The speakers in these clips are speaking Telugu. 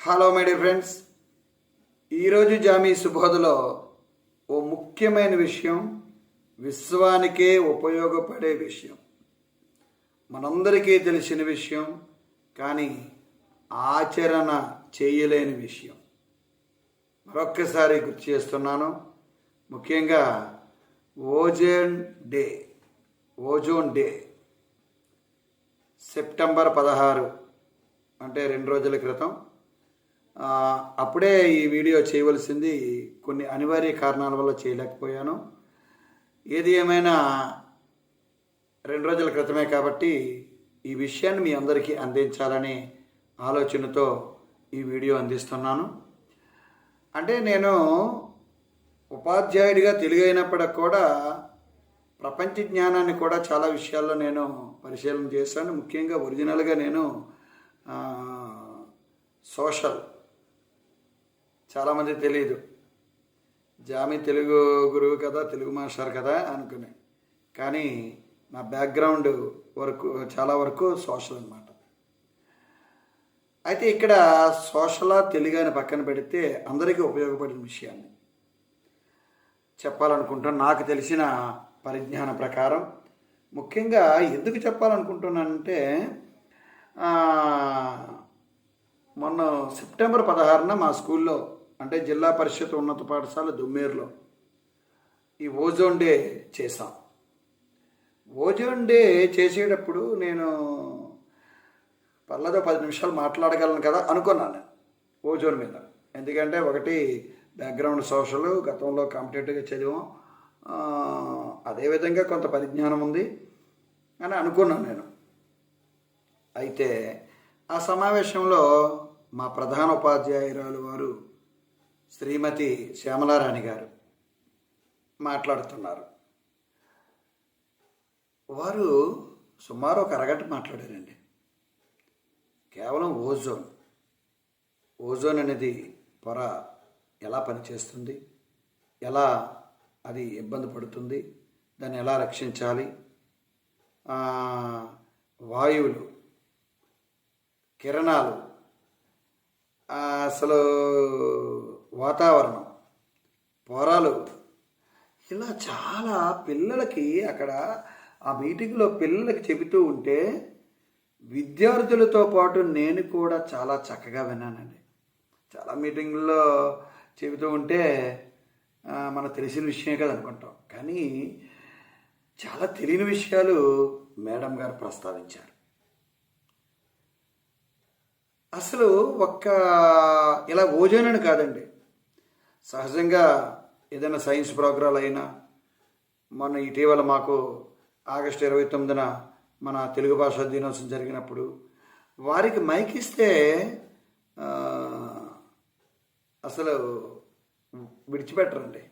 హలో మై డియర్ ఫ్రెండ్స్ ఈరోజు జామీ సుబోధలో ఓ ముఖ్యమైన విషయం విశ్వానికే ఉపయోగపడే విషయం. మనందరికీ తెలిసిన విషయం కానీ ఆచరణ చేయలేని విషయం. మరొక్కసారి గుర్తు చేస్తున్నాను. ముఖ్యంగా ozone day ozone day September పదహారు అంటే రెండు రోజుల క్రితం. అప్పుడే ఈ వీడియో చేయవలసింది కొన్ని అనివార్య కారణాల వల్ల చేయలేకపోయాను. ఏది ఏమైనా రెండు రోజుల క్రితమే కాబట్టి ఈ విషయాన్ని మీ అందరికీ అందించాలనే ఆలోచనతో ఈ వీడియో అందిస్తున్నాను. అంటే నేను ఉపాధ్యాయుడిగా తెలుగైనప్పటికి కూడా ప్రపంచ జ్ఞానాన్ని కూడా చాలా విషయాల్లో నేను పరిశీలన చేశాను. ముఖ్యంగా ఒరిజినల్గా నేను సోషల్ చాలామంది తెలియదు జామి తెలుగు గురువు కదా తెలుగు మాస్టర్ కదా అనుకునే. కానీ నా బ్యాక్గ్రౌండ్ వరకు చాలా వరకు సోషల్ అనమాట అయితే ఇక్కడ సోషలా తెలుగు అని పక్కన పెడితే అందరికీ ఉపయోగపడిన విషయాన్ని చెప్పాలనుకుంటాను నాకు తెలిసిన పరిజ్ఞాన ప్రకారం. ముఖ్యంగా ఎందుకు చెప్పాలనుకుంటున్నానంటే మొన్న సెప్టెంబర్ పదహారున మా స్కూల్లో అంటే జిల్లా పరిషత్ ఉన్నత పాఠశాల దుమ్మేరులో. ఈ ఓజోన్ డే చేసాం ఓజోన్ డే చేసేటప్పుడు నేను పర్లేదో పది నిమిషాలు మాట్లాడగలను కదా అనుకున్నాను ఓజోన్ మీద. ఎందుకంటే ఒకటి బ్యాక్గ్రౌండ్ సోషల్ గతంలో కాంపిటేటివ్గా చదివాం. అదేవిధంగా కొంత పరిజ్ఞానం ఉంది అని అనుకున్నాను నేను. అయితే ఆ సమావేశంలో మా ప్రధాన ఉపాధ్యాయురాలు వారు శ్రీమతి శ్యామలారాణి గారు మాట్లాడుతున్నారు. వారు సుమారు ఒక అరగంట మాట్లాడారండి. కేవలం ఓజోన్ ఓజోన్ అనేది పొర ఎలా పనిచేస్తుంది ఎలా అది ఇబ్బంది పడుతుంది దాన్ని ఎలా రక్షించాలి వాయువులు కిరణాలు అసలు వాతావరణం. పొరలు. ఇలా చాలా పిల్లలకి అక్కడ ఆ మీటింగ్లో పిల్లలకి చెబుతూ ఉంటే విద్యార్థులతో పాటు నేను కూడా చాలా చక్కగా విన్నానండి. చాలా మీటింగుల్లో చెబుతూ ఉంటే మనకు తెలిసిన విషయమే కదా అనుకుంటాం. కానీ చాలా తెలియని విషయాలు మేడం గారు ప్రస్తావించారు. అసలు ఒక్క ఇలా ఓజోనని కాదండి సహజంగా ఏదైనా సైన్స్ ప్రోగ్రాలు అయినా మొన్న ఇటీవల మాకు ఆగస్టు ఇరవై తొమ్మిదిన మన తెలుగు భాషా దినోత్సవం జరిగినప్పుడు వారికి మైక్ ఇస్తే అసలు విడిచిపెట్టరండి.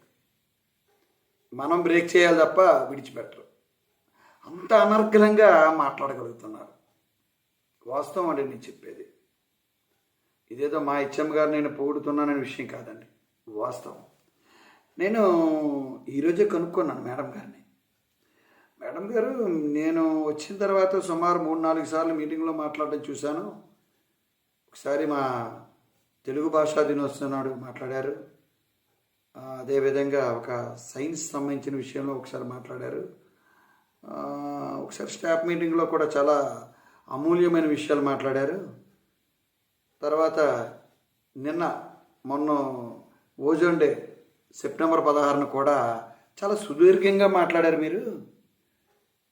మనం బ్రేక్ చేయాలి తప్ప విడిచిపెట్టరు. అంత అనర్గళంగా మాట్లాడగలుగుతున్నారు. వాస్తవం అండి నేను చెప్పేది. ఇదేదో మా ఇచ్చమ్మ గారు నేను పొగుడుతున్నాననే విషయం కాదండి. వాస్తవం. నేను ఈరోజే కనుక్కున్నాను మేడం గారిని. మేడం గారు నేను వచ్చిన తర్వాత సుమారు మూడు నాలుగు సార్లు మీటింగ్లో మాట్లాడడం చూశాను. ఒకసారి మా తెలుగు భాషా దినోత్సవం నాడు మాట్లాడారు. అదేవిధంగా ఒక సైన్స్ సంబంధించిన విషయంలో ఒకసారి మాట్లాడారు. ఒకసారి స్టాఫ్ మీటింగ్లో కూడా చాలా అమూల్యమైన విషయాలు మాట్లాడారు. తర్వాత నిన్న మొన్న ఓజోన్ డే సెప్టెంబర్ పదహారున కూడా చాలా సుదీర్ఘంగా మాట్లాడారు మీరు.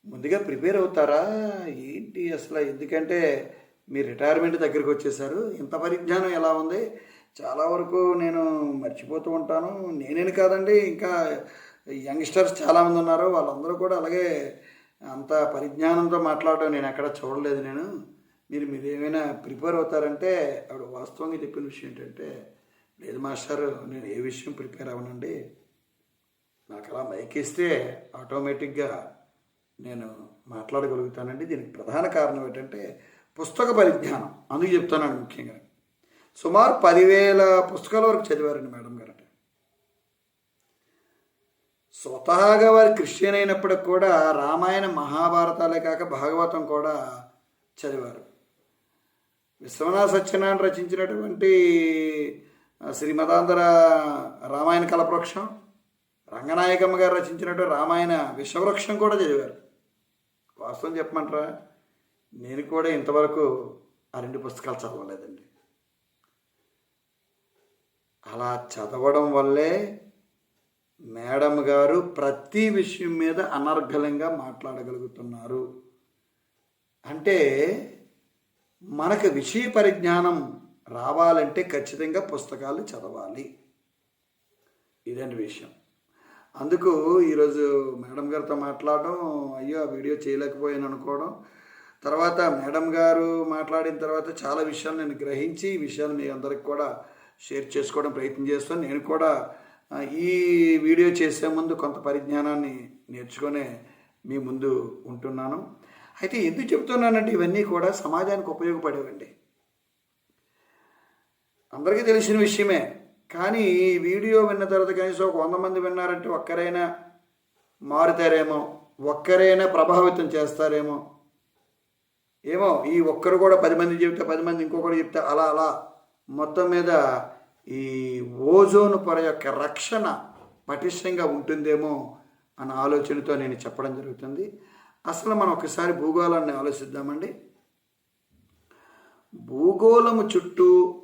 ముందుగా ప్రిపేర్ అవుతారా? ఏంటి అసలు? ఎందుకంటే మీ రిటైర్మెంట్ దగ్గరికి వచ్చేసారు ఇంత పరిజ్ఞానం ఎలా ఉంది? చాలా వరకు నేను మర్చిపోతూ ఉంటాను. నేనేని కాదండి ఇంకా యంగ్స్టర్స్ చాలామంది ఉన్నారు. వాళ్ళందరూ కూడా అలాగే అంత పరిజ్ఞానంతో మాట్లాడడం నేను ఎక్కడ చూడలేదు నేను. మీరు మీరు ఏమైనా ప్రిపేర్ అవుతారంటే ఆవిడ వాస్తవంగా చెప్పిన విషయం ఏంటంటే లేదు మాస్టర్ నేను ఏ విషయం ప్రిపేర్ అవనండి? నాకు అలా మైక్ ఇస్తే ఆటోమేటిక్గా నేను మాట్లాడగలుగుతానండి. దీనికి ప్రధాన కారణం ఏంటంటే పుస్తక పరిజ్ఞానం. అందుకు చెప్తున్నాను ముఖ్యంగా. సుమారు పదివేల పుస్తకాల వరకు చదివారండి మేడం గారు స్వతహాగా వారు క్రిస్టియన్ అయినప్పటికి కూడా రామాయణ మహాభారతాలే కాక భాగవతం కూడా చదివారు. విశ్వనాథ సత్యనారాయణ రచించినటువంటి శ్రీమదాంధ్ర రామాయణ కలవృక్షం రంగనాయకమ్మ గారు రచించినటువంటి రామాయణ విశ్వవృక్షం కూడా చదివారు. వాస్తవం చెప్పమంటారా? నేను కూడా ఇంతవరకు ఆ రెండు పుస్తకాలు చదవలేదండి. అలా చదవడం వల్లే మేడం గారు ప్రతి విషయం మీద అనర్గలంగా మాట్లాడగలుగుతున్నారు. అంటే మనకు విషయ పరిజ్ఞానం రావాలంటే ఖచ్చితంగా పుస్తకాలు చదవాలి. ఇదండి విషయం. అందుకు ఈరోజు మేడం గారితో మాట్లాడడం అయ్యో ఆ వీడియో చేయలేకపోయాను అనుకోవడం తర్వాత మేడం గారు మాట్లాడిన తర్వాత చాలా విషయాలు నేను గ్రహించి ఈ విషయాలు మీ అందరికి కూడా షేర్ చేసుకోవడం ప్రయత్నం చేస్తాను. నేను కూడా ఈ వీడియో చేసే ముందు కొంత పరిజ్ఞానాన్ని నేర్చుకునే మీ ముందు ఉంటున్నాను. అయితే ఎందుకు చెప్తున్నానంటే ఇవన్నీ కూడా సమాజానికి ఉపయోగపడేవండి. అందరికీ తెలిసిన విషయమే. కానీ ఈ వీడియో విన్న తర్వాత కనీసం ఒక వంద మంది విన్నారంటే ఒక్కరైనా మారుతారేమో ఒక్కరైనా ప్రభావితం చేస్తారేమో. ఏమో ఈ ఒక్కరు కూడా పది మంది చెబితే పది మంది ఇంకొకరు చెప్తే అలా అలా. మొత్తం మీద ఈ ఓజోన్ పొర యొక్క రక్షణ పటిష్టంగా ఉంటుందేమో అన్న ఆలోచనతో నేను చెప్పడం జరుగుతుంది. అసలు మనం ఒకసారి భూగోళాన్ని ఆలోచిద్దామండి. భూగోళము చుట్టూ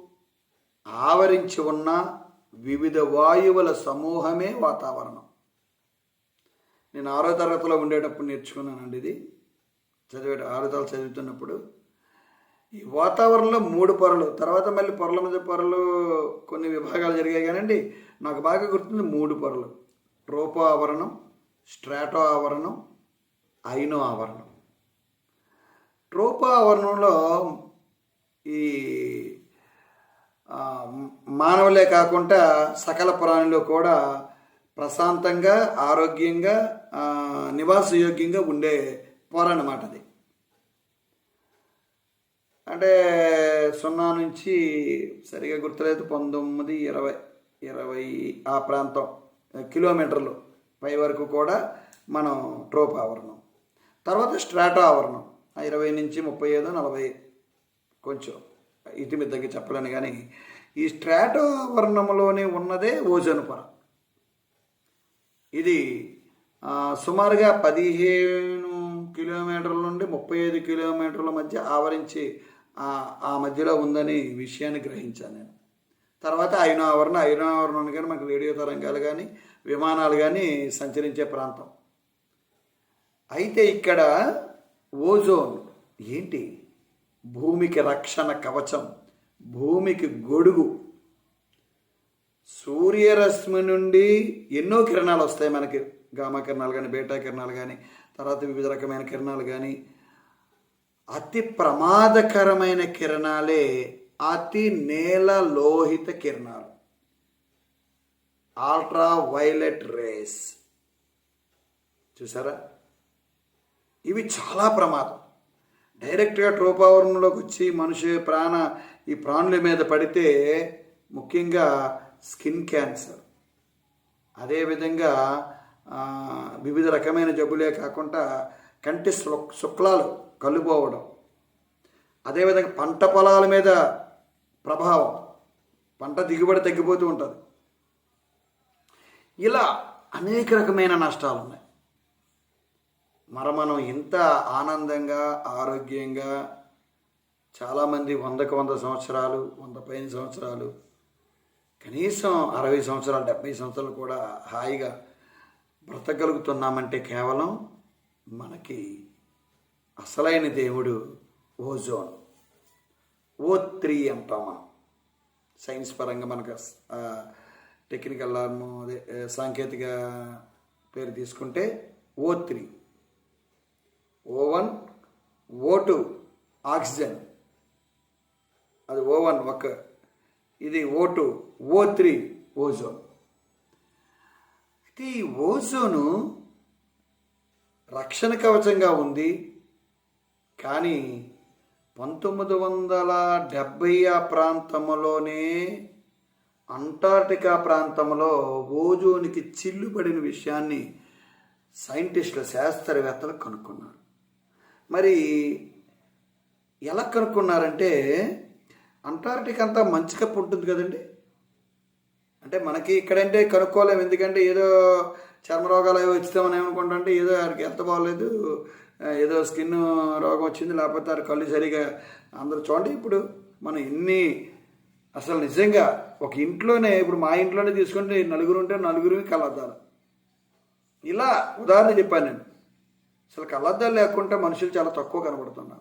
ఆవరించి ఉన్న వివిధ వాయువుల సమూహమే వాతావరణం. నేను ఆరో తరగతిలో ఉండేటప్పుడు నేర్చుకున్నానండి ఇది. చదివే ఆరో తరగతి చదువుతున్నప్పుడు. ఈ వాతావరణంలో మూడు పొరలు తర్వాత మళ్ళీ పొరల మీద పొరలు కొన్ని విభాగాలు జరిగాయి కానండి నాకు బాగా గుర్తుంది మూడు పొరలు. ట్రోపో ఆవరణం స్ట్రాటో ఆవరణం ఐనో ఆవరణం. ట్రోపో ఆవరణంలో ఈ మానవులే కాకుండా సకల ప్రాణులు కూడా ప్రశాంతంగా ఆరోగ్యంగా నివాసయోగ్యంగా ఉండే పొర అన్నమాట అది. అంటే సున్నా నుంచి సరిగా గుర్తులేదు పంతొమ్మిది ఇరవై ఇరవై ఆ ప్రాంతం కిలోమీటర్లు పై వరకు కూడా మనం ట్రోప్ ఆవరణం. తర్వాత స్ట్రాటో ఆవరణం ఇరవై నుంచి ముప్పై ఐదు నలభై కొంచెం. ఇటు మిద్దకి చెప్పలేను కానీ ఈ స్ట్రాటో ఆవరణంలోనే ఉన్నదే ఓజోన్ పొర ఇది సుమారుగా పదిహేను కిలోమీటర్ల నుండి ముప్పై ఐదు కిలోమీటర్ల మధ్య ఆవరించి ఆ- మధ్యలో ఉందని విషయాన్ని గ్రహించాను నేను. తర్వాత ఐనో ఆవరణ ఐనో ఆవరణ కానీ మనకు రేడియో తరంగాలు కానీ విమానాలు కానీ సంచరించే ప్రాంతం. అయితే ఇక్కడ ఓజోన్ ఏంటి? భూమికి రక్షణ కవచం భూమికి గొడుగు. సూర్యరశ్మి నుండి ఎన్నో కిరణాలు వస్తాయి మనకి. గామా కిరణాలు కానీ బేటా కిరణాలు కానీ తర్వాత వివిధ రకమైన కిరణాలు కానీ అతి ప్రమాదకరమైన కిరణాలే అతి నేల లోహిత కిరణాలు. Ultraviolet rays. చూసారా? ఇవి చాలా ప్రమాదం. డైరెక్ట్గా ట్రోపావరణంలోకి వచ్చి మనిషి ప్రాణ ఈ ప్రాణుల మీద పడితే ముఖ్యంగా స్కిన్ క్యాన్సర్. అదేవిధంగా వివిధ రకమైన జబ్బులే కాకుండా కంటి శుక్- శుక్లాలు కళ్ళుపోవడం అదేవిధంగా పంట పొలాల మీద ప్రభావం పంట దిగుబడి తగ్గిపోతూ ఉంటుంది. ఇలా అనేక రకమైన నష్టాలు ఉన్నాయి మరి మనం ఇంత ఆనందంగా ఆరోగ్యంగా చాలామంది వందకు వంద సంవత్సరాలు వంద పైన సంవత్సరాలు కనీసం అరవై సంవత్సరాలు డెబ్బై సంవత్సరాలు కూడా హాయిగా బ్రతకగలుగుతున్నామంటే కేవలం మనకి అసలైన దేవుడు ఓజోన్ ఓ త్రీ అంటాం మనం. సైన్స్ పరంగా మనకు టెక్నికల్ అదే సాంకేతిక పేరు తీసుకుంటే O three. O one O two oxygen. అది ఓ వన్ ఒక ఇది O two O three ozone. అయితే ఈ ఓజోను రక్షణ కవచంగా ఉంది కానీ పంతొమ్మిది వందల డెబ్భై ఆ ప్రాంతంలోనే అంటార్టికా ప్రాంతంలో ఓజోనికి చిల్లుపడిన విషయాన్ని సైంటిస్టులు శాస్త్రవేత్తలు కనుక్కున్నారు. మరి ఎలా కనుక్కున్నారంటే అంటార్టిక్ అంతా మంచి కప్పు ఉంటుంది కదండి. అంటే మనకి ఇక్కడంటే కనుక్కోలేము. ఎందుకంటే ఏదో చర్మ రోగాలు అవి వచ్చినామని ఏమనుకుంటుంటే ఏదో వారికి ఎంత బాగోలేదు ఏదో స్కిన్ రోగం వచ్చింది లేకపోతే వారి కళ్ళు సరిగా అందరూ చూడండి. ఇప్పుడు మనం ఎన్ని అసలు నిజంగా ఒక ఇంట్లోనే ఇప్పుడు మా ఇంట్లోనే తీసుకుంటే నలుగురు ఉంటే నలుగురికి కలద్దాలు ఇలా ఉదాహరణ చెప్పాను నేను. అసలు కళ్ళద్దాలు లేకుంటే మనుషులు చాలా తక్కువ కనబడుతున్నారు.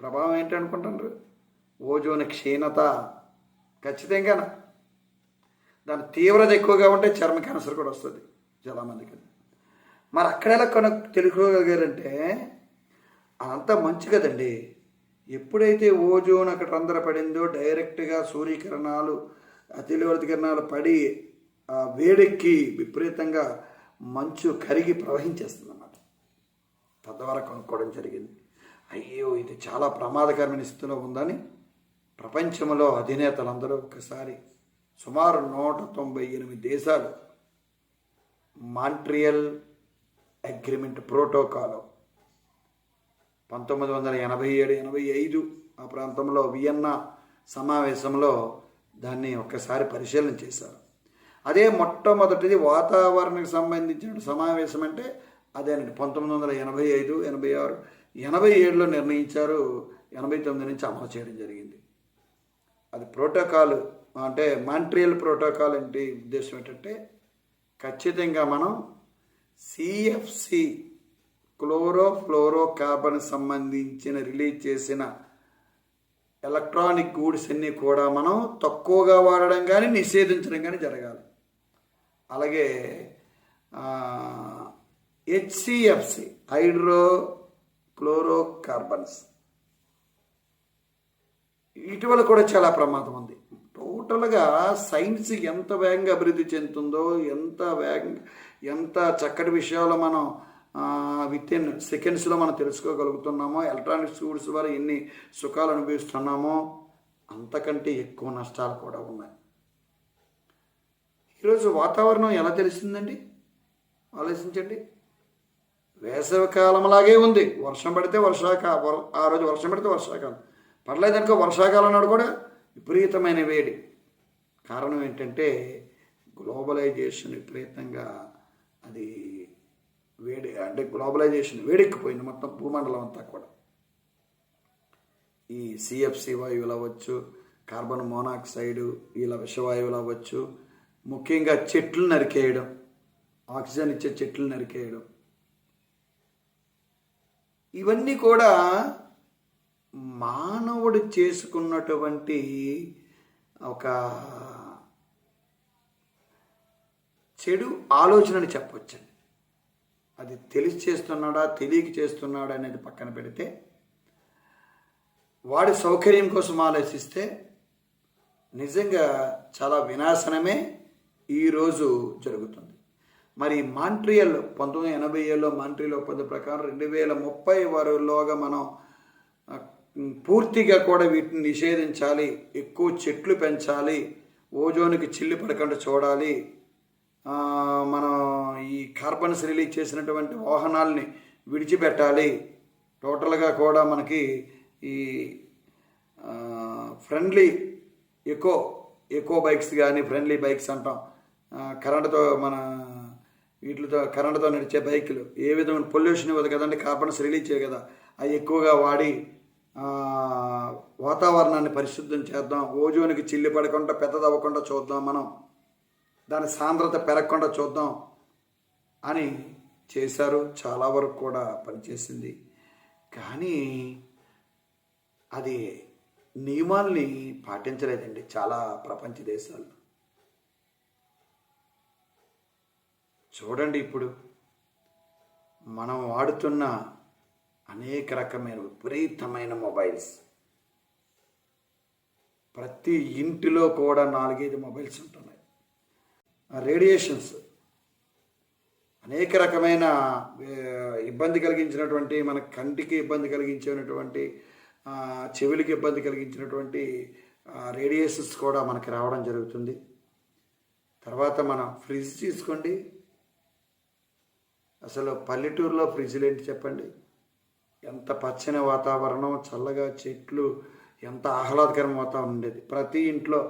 ప్రభావం ఏంటి అనుకుంటున్నారు? ఓజోన్ క్షీణత. ఖచ్చితంగా. దాని తీవ్రత ఎక్కువగా ఉంటే చర్మ క్యాన్సర్ కూడా వస్తుంది చాలామందికి. మరి అక్కడ ఎలా కను తెలుసుకోగలిగారంటే అదంతా మంచి కదండి. ఎప్పుడైతే ఓజోన్ అక్కడ రంధ్రపడిందో డైరెక్ట్గా సూర్యకిరణాలు అతిలోత కిరణాలు పడి ఆ వేడెక్కి విపరీతంగా మంచు కరిగి ప్రవహించేస్తుంది. తద్వారా కనుక్కోవడం జరిగింది. అయ్యో ఇది చాలా ప్రమాదకరమైన స్థితిలో ఉందని ప్రపంచంలో అధినేతలందరూ ఒకసారి సుమారు నూట తొంభై ఎనిమిది దేశాలు మాంట్రియల్ అగ్రిమెంట్ ప్రోటోకాల్ పంతొమ్మిది వందల ఎనభై ఏడు ఎనభై ఐదు ఆ ప్రాంతంలో వియన్నా సమావేశంలో దాన్ని ఒక్కసారి పరిశీలన చేశారు. అదే మొట్టమొదటిది వాతావరణానికి సంబంధించిన సమావేశం అంటే అదేనండి పంతొమ్మిది వందల ఎనభై ఐదు ఎనభై ఆరు ఎనభై ఏడులో నిర్ణయించారు ఎనభై తొమ్మిది నుంచి అమలు చేయడం జరిగింది. అది ప్రోటోకాల్ అంటే మాంట్రియల్ ప్రోటోకాల్ అంటే ఉద్దేశం ఏంటంటే ఖచ్చితంగా మనం సిఎఫ్సి క్లోరో ఫ్లోరో కార్బన్ సంబంధించిన రిలీజ్ చేసిన ఎలక్ట్రానిక్ గూడ్స్ అన్నీ కూడా మనం తక్కువగా వాడడం కానీ నిషేధించడం కానీ జరగాలి. అలాగే హెచ్సిఎఫ్సి హైడ్రో క్లోరో కార్బన్స్ ఇటీవల కూడా చాలా ప్రమాదం ఉంది. టోటల్గా సైన్స్ ఎంత వేగంగా అభివృద్ధి చెందుతుందో ఎంత వేగంగా ఎంత చక్కటి విషయాలు మనం విత్ ఇన్ సెకండ్స్లో మనం తెలుసుకోగలుగుతున్నామో ఎలక్ట్రానిక్స్ గూడ్స్ ద్వారా ఎన్ని సుఖాలు అనుభవిస్తున్నామో అంతకంటే ఎక్కువ నష్టాలు కూడా ఉన్నాయి. ఈరోజు వాతావరణం ఎలా తెలిసిందండి? ఆలోచించండి. వేసవికాలంలాగే ఉంది. వర్షం పడితే వర్షాకా వర్- ఆ రోజు వర్షం పడితే వర్షాకాలం. పడలేదనుకో వర్షాకాలం నాడు కూడా విపరీతమైన వేడి. కారణం ఏంటంటే గ్లోబలైజేషన్ విపరీతంగా అది వేడి అంటే గ్లోబలైజేషన్ వేడెక్కిపోయింది మొత్తం భూమండలం అంతా కూడా. ఈ సిఎఫ్సి వాయువులు అవ్వచ్చు కార్బన్ మోనాక్సైడ్ ఇలా విషవాయువులు అవ్వచ్చు ముఖ్యంగా చెట్లు నరికేయడం ఆక్సిజన్ ఇచ్చే చెట్లు నరికేయడం ఇవన్నీ కూడా మానవుడు చేసుకున్నటువంటి ఒక చెడు ఆలోచనని చెప్పొచ్చండి. అది తెలిసి చేస్తున్నాడా తెలియక చేస్తున్నాడా అనేది పక్కన పెడితే వాడి సౌకర్యం కోసం ఆలోచిస్తే నిజంగా చాలా వినాశనమే ఈరోజు జరుగుతుంది. మరి మాంట్రియల్ పంతొమ్మిది ఎనభై ఏడులో మాంట్రియల్ ఒప్పందం ప్రకారం రెండు వేల ముప్పై వరలోగా మనం పూర్తిగా కూడా వీటిని నిషేధించాలి ఎక్కువ చెట్లు పెంచాలి ఓజోన్కి చిల్లు పడకుండా చూడాలి మనం ఈ కార్బన్స్ రిలీజ్ చేసినటువంటి వాహనాల్ని విడిచిపెట్టాలి. టోటల్గా కూడా మనకి ఈ ఫ్రెండ్లీ ఎకో ఎకో బైక్స్ కానీ ఫ్రెండ్లీ బైక్స్ అంటాం. కరెంటుతో మన వీటితో కరెంటుతో నడిచే బైకులు. ఏ విధమైన పొల్యూషన్ ఇవ్వదు కదండి కార్బన్స్ రిలీజ్ చేయదు కదా. అవి ఎక్కువగా వాడి వాతావరణాన్ని పరిశుద్ధం చేద్దాం. ఓజోన్కి చిల్లి పడకుండా పెద్దదవ్వకుండా చూద్దాం మనం. దాని సాంద్రత పెరగకుండా చూద్దాం అని చేశారు. చాలా వరకు కూడా పనిచేసింది. కానీ అది నియమాల్ని పాటించలేదండి చాలా ప్రపంచ దేశాలు. చూడండి ఇప్పుడు. మనం వాడుతున్న అనేక రకమైన విపరీతమైన మొబైల్స్. ప్రతి ఇంటిలో కూడా నాలుగైదు మొబైల్స్ ఉంటున్నాయి. రేడియేషన్స్. అనేక రకమైన ఇబ్బంది కలిగించినటువంటి మన కంటికి ఇబ్బంది కలిగించినటువంటి చెవులకి ఇబ్బంది కలిగించినటువంటి రేడియేషన్స్ కూడా మనకి రావడం జరుగుతుంది. తర్వాత మనం ఫ్రిడ్జ్ తీసుకోండి. అసలు పల్లెటూరులో ఫ్రిడ్జ్లు ఏంటి చెప్పండి? ఎంత పచ్చని వాతావరణం చల్లగా చెట్లు ఎంత ఆహ్లాదకరమైన వాతావరణం ఉండేది. ప్రతి ఇంట్లో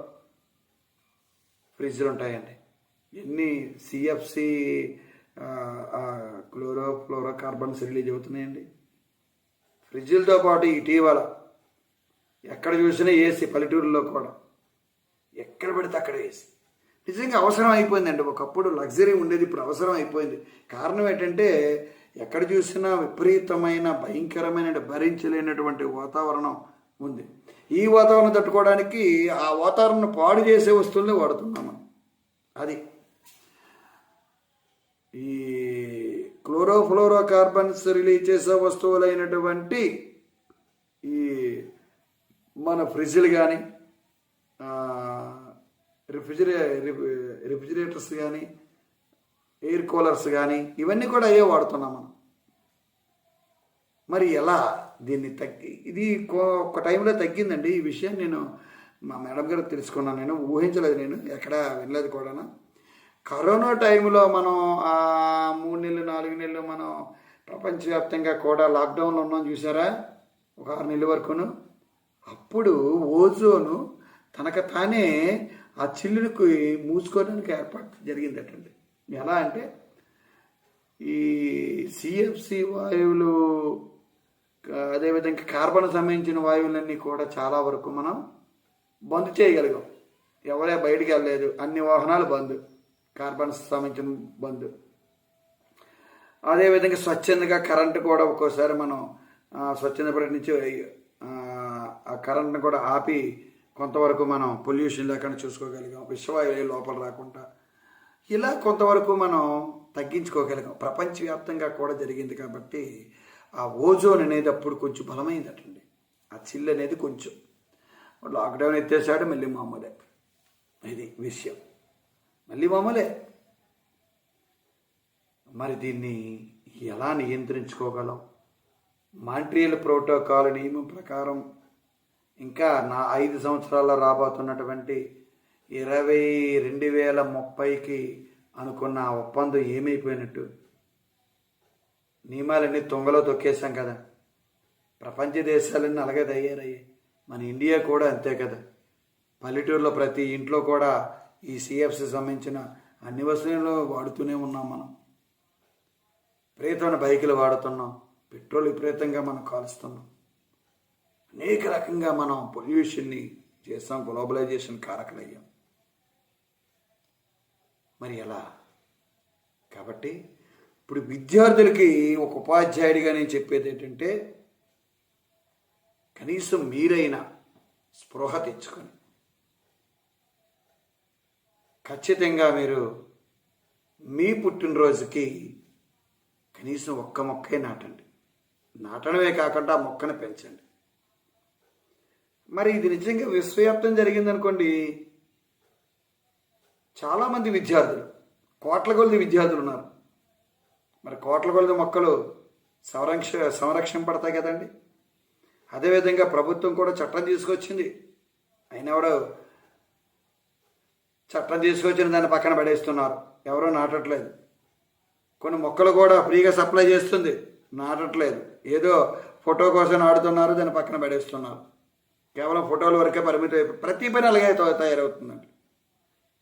ఫ్రిడ్జ్లు ఉంటాయండి. ఎన్ని CFC chlorofluorocarbons release అవుతున్నాయండి. ఫ్రిడ్జ్లతో పాటు ఇటీవల ఎక్కడ చూసినా ఏసీ పల్లెటూరులో కూడా. ఎక్కడ పడితే అక్కడ ఏసీ. నిజంగా అవసరం అయిపోయిందండి. ఒకప్పుడు లగ్జరీ ఉండేది ఇప్పుడు అవసరం అయిపోయింది. కారణం ఏంటంటే ఎక్కడ చూసినా విపరీతమైన భయంకరమైన భరించలేనటువంటి వాతావరణం ఉంది. ఈ వాతావరణం తట్టుకోవడానికి ఆ వాతావరణం పాడు చేసే వస్తువులనే వాడుతున్నాం మనం. అది. ఈ క్లోరోఫ్లోరో కార్బన్స్ రిలీజ్ చేసే వస్తువులైనటువంటి ఈ మన ఫ్రిడ్జ్లు కానీ రిఫ్రిజిరే రిఫ్రిజిరేటర్స్ కానీ ఎయిర్ కూలర్స్ కానీ ఇవన్నీ కూడా అయ్యే వాడుతున్నాం మనం. మరి ఎలా దీన్ని తగ్గి ఇది కో- ఒక టైంలో తగ్గిందండి. ఈ విషయం నేను మా మేడం గారు తెలుసుకున్నాను. నేను ఊహించలేదు నేను ఎక్కడ వినలేదు కూడా కరోనా టైంలో మనం ఆ మూడు నెలలు నాలుగు నెలలు మనం ప్రపంచవ్యాప్తంగా కూడా లాక్డౌన్లో ఉన్నాం చూసారా ఒక ఆరు నెలల వరకును. అప్పుడు ఓజోను తనకు తానే ఆ చిల్లుడికి మూసుకోవడానికి ఏర్పాటు జరిగిందటండి. ఎలా అంటే ఈ సిఎఫ్సి వాయువులు అదేవిధంగా కార్బన్ సంబంధించిన వాయువులన్నీ కూడా చాలా వరకు మనం బంద్ చేయగలిగాం. ఎవరే బయటికి వెళ్ళలేదు. అన్ని వాహనాలు బంద్. కార్బన్ సంబంధించిన బంద్. అదేవిధంగా స్వచ్ఛందంగా కరెంటు కూడా ఒక్కోసారి మనం స్వచ్ఛంద స్వచ్ఛందపడి నుంచి ఆ, ఆ కరెంట్ని కూడా ఆపి కొంతవరకు మనం పొల్యూషన్ లేకుండా చూసుకోగలిగాం విశ్వవాయువు లోపల రాకుండా. ఇలా కొంతవరకు మనం తగ్గించుకోగలిగాం. ప్రపంచవ్యాప్తంగా కూడా జరిగింది కాబట్టి ఆ ఓజోన్ అనేది అప్పుడు కొంచెం బలమైందటండి. ఆ చిల్లు అనేది కొంచెం. లాక్డౌన్ ఎత్తేసాడు మళ్ళీ మామూలే. ఇది విషయం. మళ్ళీ మామూలే. మరి దీన్ని ఎలా నియంత్రించుకోగలం? మాంట్రియల్ ప్రోటోకాల్ నియమం ప్రకారం ఇంకా నా ఐదు సంవత్సరాల్లో రాబోతున్నటువంటి ఇరవై రెండు వేల ముప్పైకి అనుకున్న ఆ ఒప్పందం ఏమైపోయినట్టు? నియమాలన్నీ తుంగలో తొక్కేసాం కదా. ప్రపంచ దేశాలన్నీ అలాగే తయారయ్యాయి. మన ఇండియా కూడా అంతే కదా. పల్లెటూరులో ప్రతి ఇంట్లో కూడా ఈ సిఎఫ్సి సంబంధించిన అన్ని వస్తువులు వాడుతూనే ఉన్నాం మనం. విపరీతమైన బైకులు వాడుతున్నాం. పెట్రోల్ విపరీతంగా మనం కాలుస్తున్నాం. అనేక రకంగా మనం పొల్యూషన్ని చేస్తాం గ్లోబలైజేషన్ కారకులయ్యాం. మరి ఎలా? కాబట్టి ఇప్పుడు విద్యార్థులకి ఒక ఉపాధ్యాయుడిగా నేను చెప్పేది ఏంటంటే కనీసం మీరైనా స్పృహ తెచ్చుకొని ఖచ్చితంగా మీరు మీ పుట్టినరోజుకి కనీసం ఒక్క మొక్కే నాటండి. నాటడమే కాకుండా మొక్కను పెంచండి. మరి ఇది నిజంగా విశ్వవ్యాప్తం జరిగిందనుకోండి చాలామంది విద్యార్థులు కోట్ల కొలది విద్యార్థులు ఉన్నారు. మరి కోట్ల కొలది మొక్కలు సంరక్ష సంరక్షింపడతాయి కదండి. అదేవిధంగా ప్రభుత్వం కూడా చట్టం తీసుకొచ్చింది. అయినా కూడా చట్టం తీసుకొచ్చిన దాన్ని పక్కన పడేస్తున్నారు. ఎవరూ నాటట్లేదు. కొన్ని మొక్కలు కూడా ఫ్రీగా సప్లై చేస్తుంది. నాటట్లేదు. ఏదో ఫోటో కోసం ఆడుతున్నారు దాన్ని పక్కన పడేస్తున్నారు. కేవలం ఫోటోల వరకే పరిమితం అయిపోయి ప్రతి పని అలాగే తయారవుతుందండి.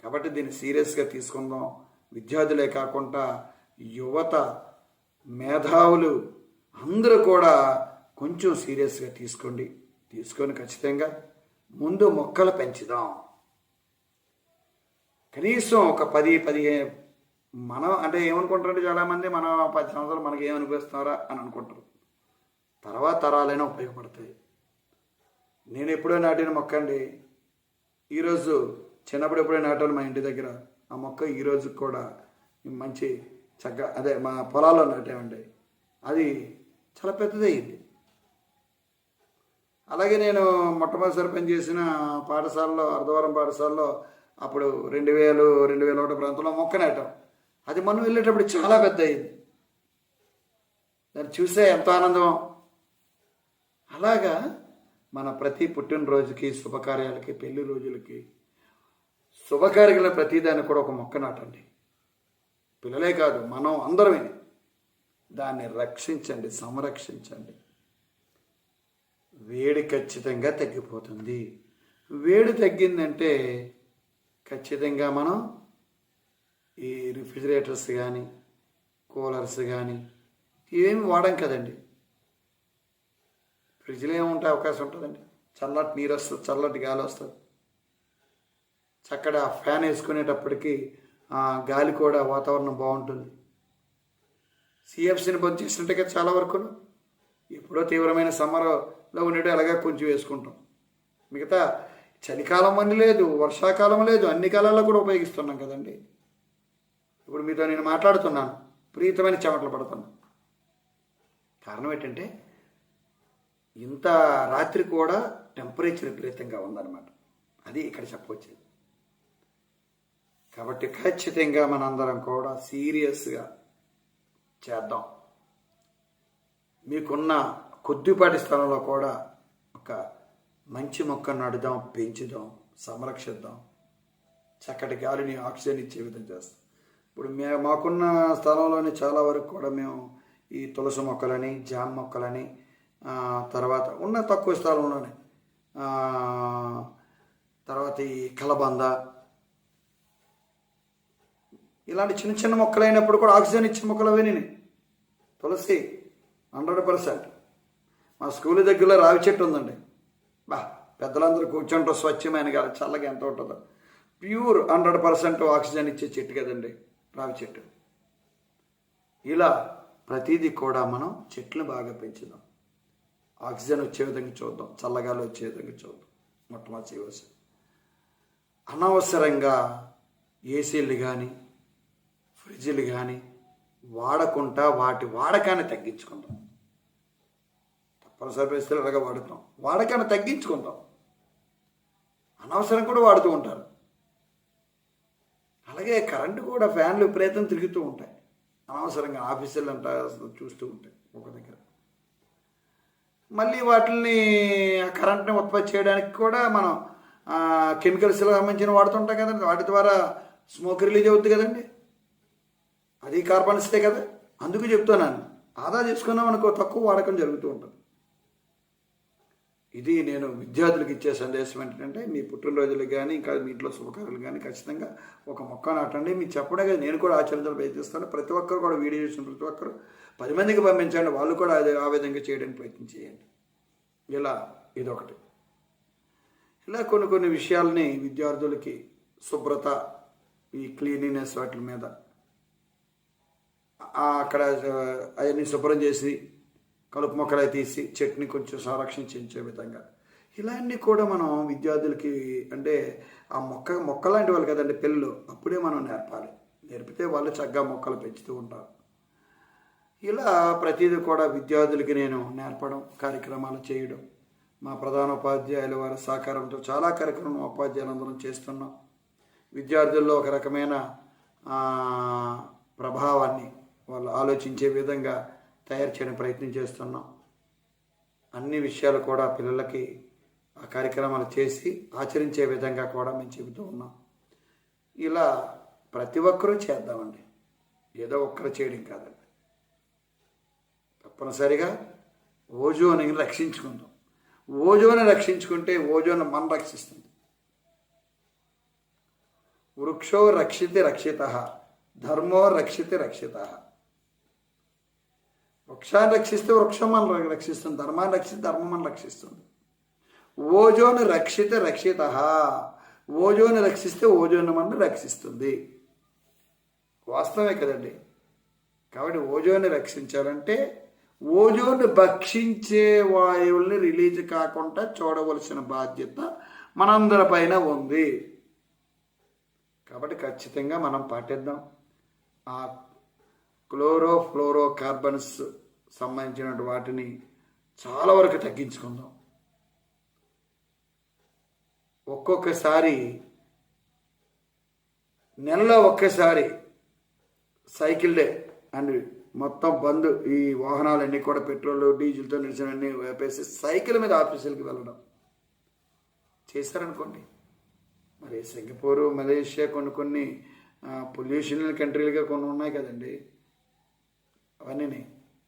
కాబట్టి దీన్ని సీరియస్గా తీసుకుందాం. విద్యార్థులే కాకుండా యువత మేధావులు అందరూ కూడా కొంచెం సీరియస్గా తీసుకోండి. తీసుకొని ఖచ్చితంగా ముందు మొక్కలు పెంచుదాం. కనీసం ఒక పది పదిహేను మనం అంటే ఏమనుకుంటారంటే చాలామంది? మనం పది సంవత్సరాలు మనకి ఏమనిపిస్తున్నారా అని అనుకుంటారు. తర్వాత తరాలైనా ఉపయోగపడతాయి. నేను ఎప్పుడో నాటిన మొక్క అండి. ఈరోజు చిన్నప్పుడు ఎప్పుడో నాటాను మా ఇంటి దగ్గర. ఆ మొక్క ఈరోజు కూడా మంచి చక్కగా అదే మా పొలాల్లో నాటామండి. అది చాలా పెద్దదయ్యింది. అలాగే నేను మొట్టమొదటిసారి పనిచేసిన పాఠశాలలో అర్ధవరం పాఠశాలలో అప్పుడు రెండు వేలు రెండు వేల ఒకటి ప్రాంతంలో మొక్క నాటాం. అది మనం వెళ్ళేటప్పుడు చాలా పెద్ద అయింది దాన్ని చూసే ఎంతో ఆనందం. అలాగా మన ప్రతి పుట్టినరోజుకి శుభకార్యాలకి పెళ్ళి రోజులకి శుభకార్యాల ప్రతిదాన్ని కూడా ఒక మొక్క నాటండి. పిల్లలే కాదు మనం అందరమే దాన్ని రక్షించండి సంరక్షించండి. వేడి ఖచ్చితంగా తగ్గిపోతుంది. వేడి తగ్గిందంటే ఖచ్చితంగా మనం ఈ రిఫ్రిజిరేటర్స్ కానీ కూలర్స్ కానీ ఇవేమి వాడం కదండి. ఫ్రిడ్జ్లో ఏముంటే అవకాశం ఉంటుందండి. చల్లటి నీరు వస్తుంది చల్లటి గాలి వస్తుంది. చక్కడ ఫ్యాన్ వేసుకునేటప్పటికి గాలి కూడా వాతావరణం బాగుంటుంది. సిఎఫ్సిని బంద్ చేసినట్టుగా కదా చాలా వరకు ఎప్పుడో తీవ్రమైన సమ్మర్లో ఉండేటో అలాగే కొంచెం వేసుకుంటాం. మిగతా చలికాలం అని లేదు వర్షాకాలం లేదు అన్ని కాలాల్లో కూడా ఉపయోగిస్తున్నాం కదండి. ఇప్పుడు మీతో నేను మాట్లాడుతున్నాను. ప్రీతమైన చెమటలు పడుతున్నాను కారణం ఏంటంటే ఇంత రాత్రి కూడా టెంపరేచర్ విపరీతంగా ఉందన్నమాట. అది ఇక్కడ చెప్పవచ్చేది కాబట్టి ఖచ్చితంగా మనందరం కూడా సీరియస్గా చేద్దాం. మీకున్న కొద్దిపాటి స్థలంలో కూడా ఒక మంచి మొక్క నడుదాం పెంచుదాం సంరక్షిద్దాం. చక్కటి గాలిని ఆక్సిజన్ ఇచ్చే విధంగా చేస్తాం. ఇప్పుడు మే మాకున్న స్థలంలోని చాలా వరకు కూడా మేము ఈ తులసి మొక్కలని జామ మొక్కలని తర్వాత ఉన్న తక్కువ స్థలంలోనే. తర్వాత ఈ కలబంద. ఇలాంటి చిన్న చిన్న మొక్కలు అయినప్పుడు కూడా ఆక్సిజన్ ఇచ్చే మొక్కలు అవన్నీ తులసి హండ్రెడ్ పర్సెంట్. మా స్కూల్ దగ్గరలో రావి చెట్టు ఉందండి. బా పెద్దలందరూ కూర్చుంటారు స్వచ్ఛమైన గాలి చల్లగా ఎంత ఉంటుందో. ప్యూర్ హండ్రెడ్ పర్సెంట్ ఆక్సిజన్ ఇచ్చే చెట్టు కదండి రావి చెట్టు. ఇలా ప్రతిదీ కూడా మనం చెట్లను బాగా పెంచుదాం. ఆక్సిజన్ వచ్చే విధంగా చూద్దాం. చల్లగాలి వచ్చే విధంగా చూద్దాం. మొట్టమొదటి చేయవలసింది అనవసరంగా ఏసీలు కానీ ఫ్రిడ్జ్లు కానీ వాడకుండా వాటి వాడకాన్ని తగ్గించుకుందాం. తప్పనిసరి పరిస్థితులు అలాగా వాడుతాం వాడకాన్ని తగ్గించుకుందాం. అనవసరం కూడా వాడుతూ ఉంటారు. అలాగే కరెంటు కూడా ఫ్యాన్లు విపరీతం తిరుగుతూ ఉంటాయి. అనవసరంగా ఆఫీసులు అంట చూస్తూ ఉంటాయి. ఒక దగ్గర. మళ్ళీ వాటిని కరెంట్ని ఉత్పత్తి చేయడానికి కూడా మనం కెమికల్స్ సంబంధించిన వాడుతుంటాం కదండి. వాటి ద్వారా స్మోక్ రిలీజ్ అవుతుంది కదండి. అది కార్బన్స్టే కదా. అందుకు చెప్తున్నాను. ఆదా చేసుకున్నాం అనుకో తక్కువ వాడకం జరుగుతూ ఉంటుంది. ఇది నేను విద్యార్థులకు ఇచ్చే సందేశం ఏంటంటే మీ పుట్టినరోజులకు కానీ ఇంకా మీ ఇంట్లో శుభకార్యాలు కానీ ఖచ్చితంగా ఒక మొక్క నాటండి. మీకు చెప్పడే కదా నేను కూడా ఆచరించాలని ప్రయత్నిస్తాను. ప్రతి ఒక్కరు కూడా వీడియో చేసిన ప్రతి ఒక్కరు పది మందికి పంపించండి. వాళ్ళు కూడా అదే ఆ విధంగా చేయడానికి ప్రయత్నం చేయండి. ఇలా ఇదొకటి. ఇలా కొన్ని కొన్ని విషయాల్ని విద్యార్థులకి శుభ్రత ఈ క్లీనినెస్ వాటి మీద అక్కడ అవన్నీ శుభ్రం చేసి కలుపు మొక్కలు తీసి చెట్ని కొంచెం సంరక్షించే విధంగా. ఇలాంటి కూడా మనం విద్యార్థులకి అంటే ఆ మొక్క మొక్క లాంటి వాళ్ళు కదండి పిల్లలు అప్పుడే మనం నేర్పాలి. నేర్పితే వాళ్ళు చక్కగా మొక్కలు పెంచుతూ ఉంటారు. ఇలా ప్రతిదీ కూడా విద్యార్థులకి నేను నేర్పడం కార్యక్రమాలు చేయడం మా ప్రధాన ఉపాధ్యాయుల వారి సహకారంతో చాలా కార్యక్రమం ఉపాధ్యాయులందరం చేస్తున్నాం. విద్యార్థుల్లో ఒక రకమైన ప్రభావాన్ని వాళ్ళు ఆలోచించే విధంగా తయారు చేయడం ప్రయత్నం చేస్తున్నాం. అన్ని విషయాలు కూడా పిల్లలకి ఆ కార్యక్రమాలు చేసి ఆచరించే విధంగా కూడా మేము చెబుతూ ఉన్నాం. ఇలా ప్రతి ఒక్కరూ చేద్దామండి. ఏదో ఒక్కరు చేయడం కాదండి. తప్పనిసరిగా ఓజోని రక్షించుకుందాం. ఓజోని రక్షించుకుంటే ఓజోన్ మనం రక్షిస్తుంది. వృక్షో రక్షితి రక్షిత ధర్మో రక్షితి రక్షిత. వృక్షాన్ని రక్షిస్తే వృక్షం మనం రక్షిస్తుంది ధర్మాన్ని రక్షిస్తే ధర్మం మనం రక్షిస్తుంది. ఓజోను రక్షితే రక్షిత ఓజోను రక్షిస్తే ఓజోను మనల్ని రక్షిస్తుంది. వాస్తవమే కదండి. కాబట్టి ఓజోన్ని రక్షించాలంటే ఓజోన్ భక్షించే వాయువుల్ని రిలీజ్ కాకుండా చూడవలసిన బాధ్యత మనందరిపైన ఉంది. కాబట్టి ఖచ్చితంగా మనం పాటిద్దాం. ఆ క్లోరో సంబంధించినటువంటి సంబంధించిన వాటిని చాలా వరకు తగ్గించుకుందాం. ఒక్కొక్కసారి నెలలో ఒక్కసారి సైకిల్ డే అండ్ మొత్తం బంద్ ఈ వాహనాలన్నీ కూడా పెట్రోల్ డీజిల్తో నిలిచినవన్నీ వేపేసి సైకిల్ మీద ఆఫీసులకి వెళ్ళడం. చేశారనుకోండి. మరి సింగపూరు మలేషియా కొన్ని కొన్ని పొల్యూషన్ కంట్రీలుగా కొన్ని ఉన్నాయి కదండి. అవన్నీ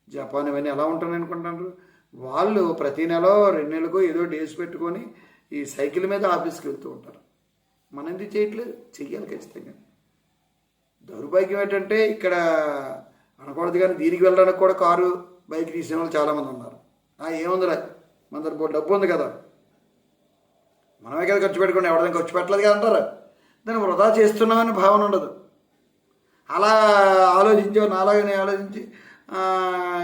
జపాన్ ఇవన్నీ ఎలా ఉంటాను అనుకుంటున్నారు? వాళ్ళు ప్రతి నెల రెండు నెలలకు ఏదో డేస్ పెట్టుకొని ఈ సైకిల్ మీద ఆఫీస్కి వెళ్తూ ఉంటారు. మనం ఎందుకు చేయట్లేదు. చెయ్యాలి ఖచ్చితంగా. దౌర్భాగ్యం ఏంటంటే ఇక్కడ అనకూడదు కానీ దీనికి వెళ్ళడానికి కూడా కారు బైక్ తీసిన వాళ్ళు చాలామంది ఉన్నారు. ఆ ఏముందిరా? మన దగ్గర డబ్బు ఉంది కదా. మనమే కదా ఖర్చు పెట్టుకుని ఎవరిదైనా ఖర్చు పెట్టలేదు కదా అంటారు. దాన్ని వృధా చేస్తున్నామని భావన ఉండదు. అలా ఆలోచించి నాలాగనే ఆలోచించి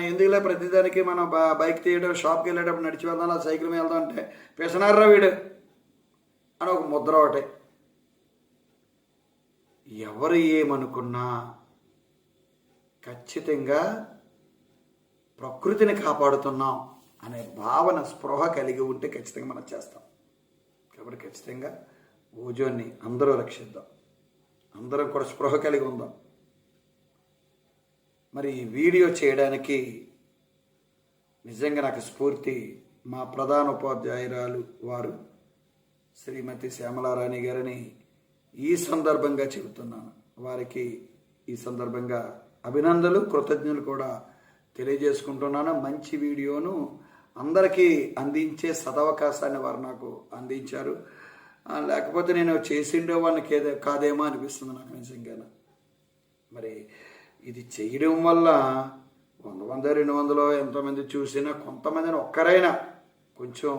ఎందుకులే ప్రతిదానికి మనం బైక్ తీయడం షాప్కి వెళ్ళేటప్పుడు నడిచి వెళ్దాం అలా సైకిల్ మీద వెళ్దాం అంటే పెసనారా వీడు. అని ఒక ముద్ర ఒకటి. ఎవరు ఏమనుకున్నా ఖచ్చితంగా ప్రకృతిని కాపాడుతున్నాం అనే భావన స్పృహ కలిగి ఉంటే ఖచ్చితంగా మనం చేస్తాం. కాబట్టి ఖచ్చితంగా ఓజోన్ని అందరూ రక్షిద్దాం. అందరం కూడా స్పృహ కలిగి ఉందాం. మరి ఈ వీడియో చేయడానికి నిజంగా నాకు స్ఫూర్తి మా ప్రధాన ఉపాధ్యాయురాలు వారు శ్రీమతి శ్యామలారాణి గారిని ఈ సందర్భంగా చెబుతున్నాను. వారికి ఈ సందర్భంగా అభినందనలు కృతజ్ఞతలు కూడా తెలియజేసుకుంటున్నాను. మంచి వీడియోను అందరికీ అందించే సదవకాశాన్ని వారు నాకు అందించారు. లేకపోతే నేను చేసిండో వాళ్ళకి ఏదో కాదేమో అనిపిస్తుంది నాకు నిజంగా మరి ఇది చేయడం వల్ల వంద వంద రెండు వందలో ఎంతమంది చూసినా కొంతమందిని ఒక్కరైనా కొంచెం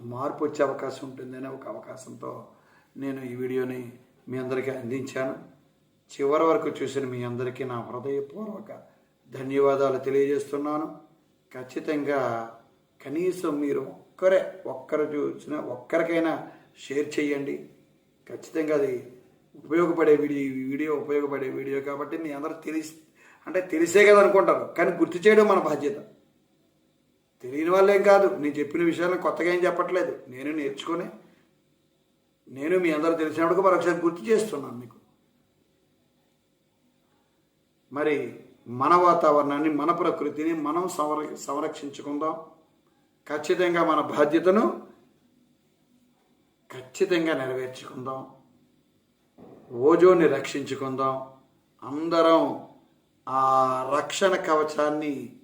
మార్పు వచ్చే అవకాశం ఉంటుందనే ఒక అవకాశంతో నేను ఈ వీడియోని మీ అందరికీ అందించాను. చివరి వరకు చూసిన మీ అందరికీ నా హృదయపూర్వక ధన్యవాదాలు తెలియజేస్తున్నాను. ఖచ్చితంగా కనీసం మీరు ఒక్కరే ఒక్కరు చూసిన ఒక్కరికైనా షేర్ చేయండి. ఖచ్చితంగా అది ఉపయోగపడే వీడియో వీడియో ఉపయోగపడే వీడియో కాబట్టి మీ అందరూ తెలిసి అంటే తెలిసే కదా అనుకుంటారు. కానీ గుర్తు చేయడం మన బాధ్యత. తెలియని వాళ్ళేం కాదు. నేను చెప్పిన విషయాలను కొత్తగా ఏం చెప్పట్లేదు. నేను నేర్చుకొని నేను మీ అందరూ తెలిసినప్పుడు మరొకసారి గుర్తు చేస్తున్నాను మీకు. మరి మన వాతావరణాన్ని మన ప్రకృతిని మనం సంర సంరక్షించుకుందాం. ఖచ్చితంగా మన బాధ్యతను ఖచ్చితంగా నెరవేర్చుకుందాం. ఓజోన్ని రక్షించుకుందాం. అందరం ఆ రక్షణ కవచాన్ని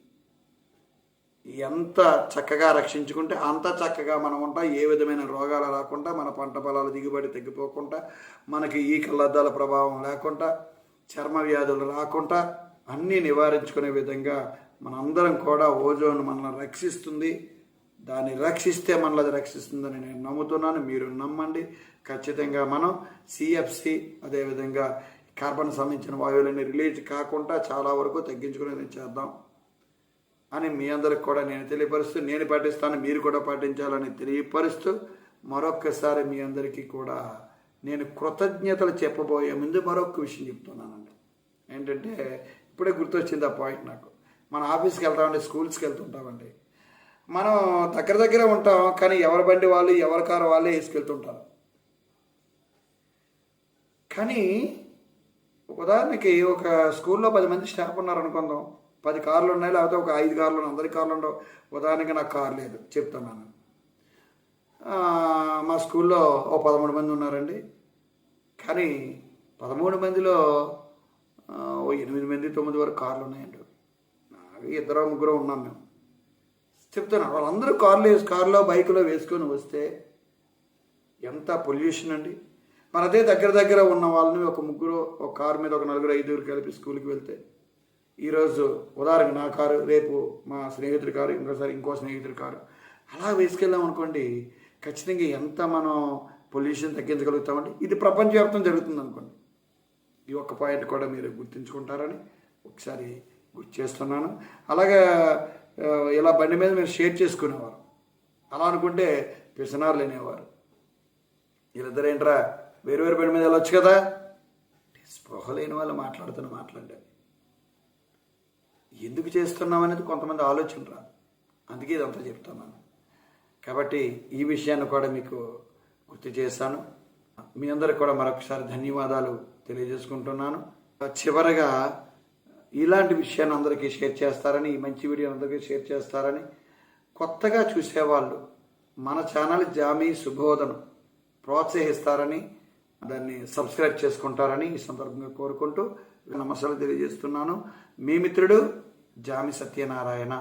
ఎంత చక్కగా రక్షించుకుంటే అంత చక్కగా మనం ఉంటాం. ఏ విధమైన రోగాలు రాకుండా మన పంట పొలాల దిగుబడి తగ్గిపోకుండా మనకి ఈ కళ్ళద్దాల ప్రభావం లేకుండా చర్మ వ్యాధులు రాకుండా అన్నీ నివారించుకునే విధంగా మనందరం కూడా ఓజోన్ మనల్ని రక్షిస్తుంది. దాన్ని రక్షిస్తే మనల్ని అది రక్షిస్తుందని నేను నమ్ముతున్నాను. మీరు నమ్మండి. ఖచ్చితంగా మనం సిఎఫ్సి అదేవిధంగా కార్బన్ సంబంధించిన వాయువులన్నీ రిలీజ్ కాకుండా చాలా వరకు తగ్గించుకునేది చేద్దాం అని మీ అందరికి కూడా నేను తెలియపరుస్తూ నేను పాటిస్తాను మీరు కూడా పాటించాలని తెలియపరుస్తూ మరొక్కసారి మీ అందరికీ కూడా నేను కృతజ్ఞతలు చెప్పబోయే ముందు మరొక విషయం చెప్తున్నానండి. ఏంటంటే ఇప్పుడే గుర్తొచ్చింది ఆ పాయింట్ నాకు. మన ఆఫీస్కి వెళ్తామండి స్కూల్స్కి వెళ్తుంటామండి. మనం దగ్గర దగ్గర ఉంటాం కానీ ఎవరి బండి వాళ్ళు ఎవరి కారు వాళ్ళే వేసుకెళ్తుంటారు. కానీ ఉదాహరణకి ఒక స్కూల్లో పది మంది స్టాఫ్ ఉన్నారు అనుకుందాం. పది కార్లు ఉన్నాయి లేకపోతే ఒక ఐదు కార్లు ఉన్నాయి అందరి కార్లు ఉండవు. ఉదాహరణకి నాకు కారు లేదు చెప్తున్నాను మా స్కూల్లో ఓ పదమూడు మంది ఉన్నారండి. కానీ పదమూడు మందిలో ఓ ఎనిమిది మంది తొమ్మిది వరకు కార్లు ఉన్నాయండి. ఇద్దరు ముగ్గురు ఉన్నాం మేము. చెప్తున్నాను. వాళ్ళందరూ కార్లు కార్లో కారులో బైకులో వేసుకొని వస్తే ఎంత పొల్యూషన్ అండి? మన అదే దగ్గర దగ్గర ఉన్న వాళ్ళని ఒక ముగ్గురు ఒక కారు మీద ఒక నలుగురు ఐదుగురు కలిపి స్కూల్కి వెళ్తే ఈరోజు ఉదాహరణకు నా కారు రేపు మా స్నేహితుడి కారు ఇంకోసారి ఇంకో స్నేహితుడి కారు. అలా వేసుకెళ్ళాం అనుకోండి ఖచ్చితంగా ఎంత మనం పొల్యూషన్ తగ్గించగలుగుతామండి? ఇది ప్రపంచవ్యాప్తం జరుగుతుంది అనుకోండి. ఈ ఒక్క పాయింట్ కూడా మీరు గుర్తుంచుకుంటారని ఒకసారి గుర్తు చేస్తున్నాను. అలాగే ఇలా బండి మీద మీరు షేర్ చేసుకునేవారు. అలా అనుకుంటే పిసనార్లు అనేవారు వీళ్ళిద్దరేంట్రా? వేరు వేరు బండి మీద వెళ్ళొచ్చు కదా? స్పృహ లేని వాళ్ళు మాట్లాడుతున్న మాట్లాడారు ఎందుకు చేస్తున్నాం అనేది కొంతమంది ఆలోచన రాదు అందుకే ఇదంతా చెప్తున్నాను. కాబట్టి ఈ విషయాన్ని కూడా మీకు గుర్తు చేశాను. మీ అందరికి కూడా మరొకసారి ధన్యవాదాలు తెలియజేసుకుంటున్నాను. చివరగా ఇలాంటి విషయాన్ని అందరికీ షేర్ చేస్తారని ఈ మంచి వీడియో అందరికీ షేర్ చేస్తారని కొత్తగా చూసేవాళ్ళు మన ఛానల్ జామీ శుభోదను ప్రోత్సహిస్తారని దాన్ని సబ్స్క్రైబ్ చేసుకుంటారని ఈ సందర్భంగా కోరుకుంటూ నమస్కారం తెలియజేస్తున్నాను. మీ మిత్రుడు జామి సత్యనారాయణ.